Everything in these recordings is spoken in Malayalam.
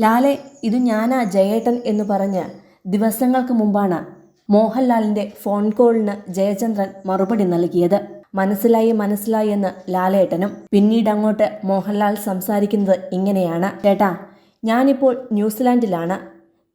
ലാലെ ഇത് ഞാനാ ജയേട്ടൻ എന്ന് പറഞ്ഞ് ദിവസങ്ങൾക്ക് മുമ്പാണ് മോഹൻലാലിന്റെ ഫോൺ കോളിന് ജയചന്ദ്രൻ മറുപടി നൽകിയത്. മനസ്സിലായി മനസ്സിലായി എന്ന് ലാലേട്ടനും പിന്നീട് അങ്ങോട്ട് മോഹൻലാൽ സംസാരിക്കുന്നത് ഇങ്ങനെയാണ്. ചേട്ടാ ഞാനിപ്പോൾ ന്യൂസിലാൻഡിലാണ്.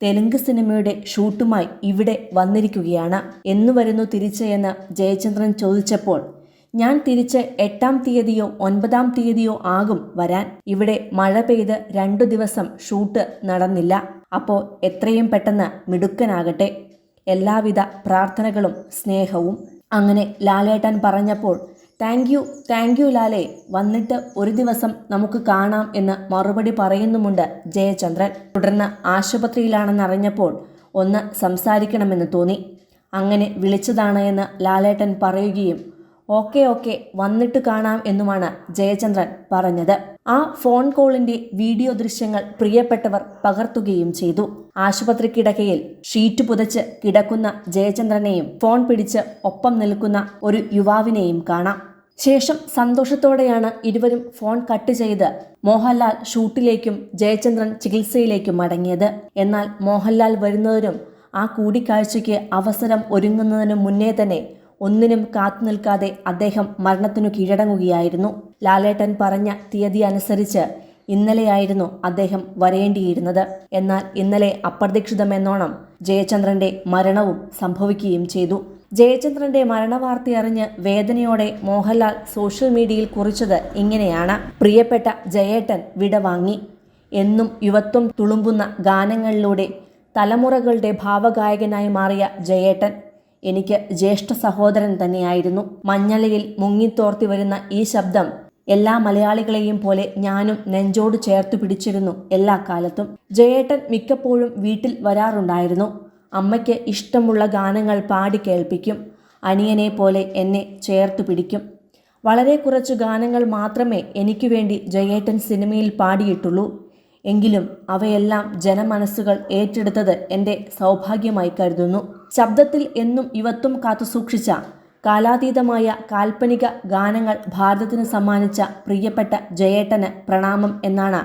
തെലുങ്ക് സിനിമയുടെ ഷൂട്ടുമായി ഇവിടെ വന്നിരിക്കുകയാണ്. എന്നു വരുന്നു തിരിച്ച് എന്ന് ജയചന്ദ്രൻ ചോദിച്ചപ്പോൾ ഞാൻ തിരിച്ച് എട്ടാം തീയതിയോ ഒൻപതാം തീയതിയോ ആകും വരാൻ. ഇവിടെ മഴ പെയ്ത് രണ്ടു ദിവസം ഷൂട്ട് നടന്നില്ല. അപ്പോൾ എത്രയും പെട്ടെന്ന് മിടുക്കനാകട്ടെ. എല്ലാവിധ പ്രാർത്ഥനകളും സ്നേഹവും. അങ്ങനെ ലാലേട്ടൻ പറഞ്ഞപ്പോൾ താങ്ക് യു താങ്ക് യു ലാലേ. വന്നിട്ട് ഒരു ദിവസം നമുക്ക് കാണാം എന്ന് മറുപടി പറയുന്നുമുണ്ട് ജയചന്ദ്രൻ. തുടർന്ന് ആശുപത്രിയിലാണെന്നറിഞ്ഞപ്പോൾ ഒന്ന് സംസാരിക്കണമെന്ന് തോന്നി. അങ്ങനെ വിളിച്ചതാണ് എന്ന് ലാലേട്ടൻ പറയുകയും ഓക്കെ ഓക്കെ വന്നിട്ട് കാണാം എന്നുമാണ് ജയചന്ദ്രൻ പറഞ്ഞത്. ആ ഫോൺ കോളിന്റെ വീഡിയോ ദൃശ്യങ്ങൾ പ്രിയപ്പെട്ടവർ പകർത്തുകയും ചെയ്തു. ആശുപത്രി കിടക്കയിൽ ഷീറ്റ് പുതച്ച് കിടക്കുന്ന ജയചന്ദ്രനെയും ഫോൺ പിടിച്ച് ഒപ്പം നിൽക്കുന്ന ഒരു യുവാവിനെയും കാണാം. ശേഷം സന്തോഷത്തോടെയാണ് ഇരുവരും ഫോൺ കട്ട് ചെയ്ത് മോഹൻലാൽ ഷൂട്ടിലേക്കും ജയചന്ദ്രൻ ചികിത്സയിലേക്കും മടങ്ങിയത്. എന്നാൽ മോഹൻലാൽ വരുന്നതിനും ആ കൂടിക്കാഴ്ചയ്ക്ക് അവസരം ഒരുങ്ങുന്നതിനും മുന്നേ തന്നെ ഒന്നിനും കാത്തു നിൽക്കാതെ അദ്ദേഹം മരണത്തിനു കീഴടങ്ങുകയായിരുന്നു. ലാലേട്ടൻ പറഞ്ഞ തീയതി അനുസരിച്ച് ഇന്നലെയായിരുന്നു അദ്ദേഹം വരേണ്ടിയിരുന്നത്. എന്നാൽ ഇന്നലെ അപ്രതീക്ഷിതമെന്നോണം ജയചന്ദ്രന്റെ മരണവും സംഭവിക്കുകയും ചെയ്തു. ജയചന്ദ്രന്റെ മരണവാർത്തയറിഞ്ഞ് വേദനയോടെ മോഹൻലാൽ സോഷ്യൽ മീഡിയയിൽ കുറിച്ചത് ഇങ്ങനെയാണ്. പ്രിയപ്പെട്ട ജയേട്ടൻ വിടവാങ്ങി എന്നും യുവത്വം തുളുമ്പുന്ന ഗാനങ്ങളിലൂടെ തലമുറകളുടെ ഭാവഗായകനായി മാറിയ ജയേട്ടൻ എനിക്ക് ജ്യേഷ്ഠ സഹോദരൻ തന്നെയായിരുന്നു. മഞ്ഞളിയിൽ മുങ്ങിത്തോർത്തി വരുന്ന ഈ ശബ്ദം എല്ലാ മലയാളികളെയും പോലെ ഞാനും നെഞ്ചോട് ചേർത്ത് പിടിച്ചിരുന്നു എല്ലാ കാലത്തും. ജയേട്ടൻ മിക്കപ്പോഴും വീട്ടിൽ വരാറുണ്ടായിരുന്നു. അമ്മയ്ക്ക് ഇഷ്ടമുള്ള ഗാനങ്ങൾ പാടി കേൾപ്പിക്കും. അനിയനെ പോലെ എന്നെ ചേർത്ത് പിടിക്കും. വളരെ കുറച്ച് ഗാനങ്ങൾ മാത്രമേ എനിക്ക് വേണ്ടി ജയേട്ടൻ സിനിമയിൽ പാടിയിട്ടുള്ളൂ. എങ്കിലും അവയെല്ലാം ജനമനസ്സുകൾ ഏറ്റെടുത്തത് എന്റെ സൗഭാഗ്യമായി കരുതുന്നു. ശബ്ദത്തിൽ എന്നും യുവത്വം കാത്തുസൂക്ഷിച്ച കാലാതീതമായ കാൽപ്പനിക ഗാനങ്ങൾ ഭാരതത്തിന് സമ്മാനിച്ച പ്രിയപ്പെട്ട ജയേട്ടന് പ്രണാമം എന്നാണ്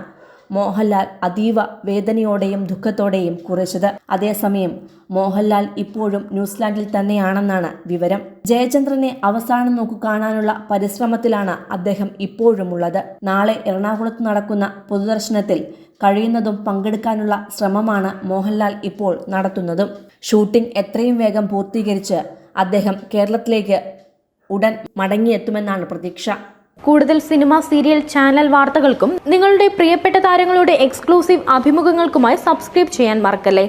മോഹൻലാൽ അതീവ വേദനയോടെയും ദുഃഖത്തോടെയും കുറിച്ചത്. അതേസമയം മോഹൻലാൽ ഇപ്പോഴും ന്യൂസിലാൻഡിൽ തന്നെയാണെന്നാണ് വിവരം. ജയചന്ദ്രനെ അവസാനം നോക്കു കാണാനുള്ള പരിശ്രമത്തിലാണ് അദ്ദേഹം ഇപ്പോഴുമുള്ളത്. നാളെ എറണാകുളത്ത് നടക്കുന്ന പൊതുദർശനത്തിൽ കഴിയുന്നതും പങ്കെടുക്കാനുള്ള ശ്രമമാണ് മോഹൻലാൽ ഇപ്പോൾ നടത്തുന്നതും. ഷൂട്ടിംഗ് എത്രയും വേഗം പൂർത്തീകരിച്ച് അദ്ദേഹം കേരളത്തിലേക്ക് ഉടൻ മടങ്ങിയെത്തുമെന്നാണ് പ്രതീക്ഷ. കൂടുതൽ സിനിമ സീരിയൽ ചാനൽ വാർത്തകൾക്കും നിങ്ങളുടെ പ്രിയപ്പെട്ട താരങ്ങളുടെ എക്സ്ക്ലൂസീവ് അഭിമുഖങ്ങൾക്കുമായി സബ്സ്ക്രൈബ് ചെയ്യാൻ മറക്കല്ലേ?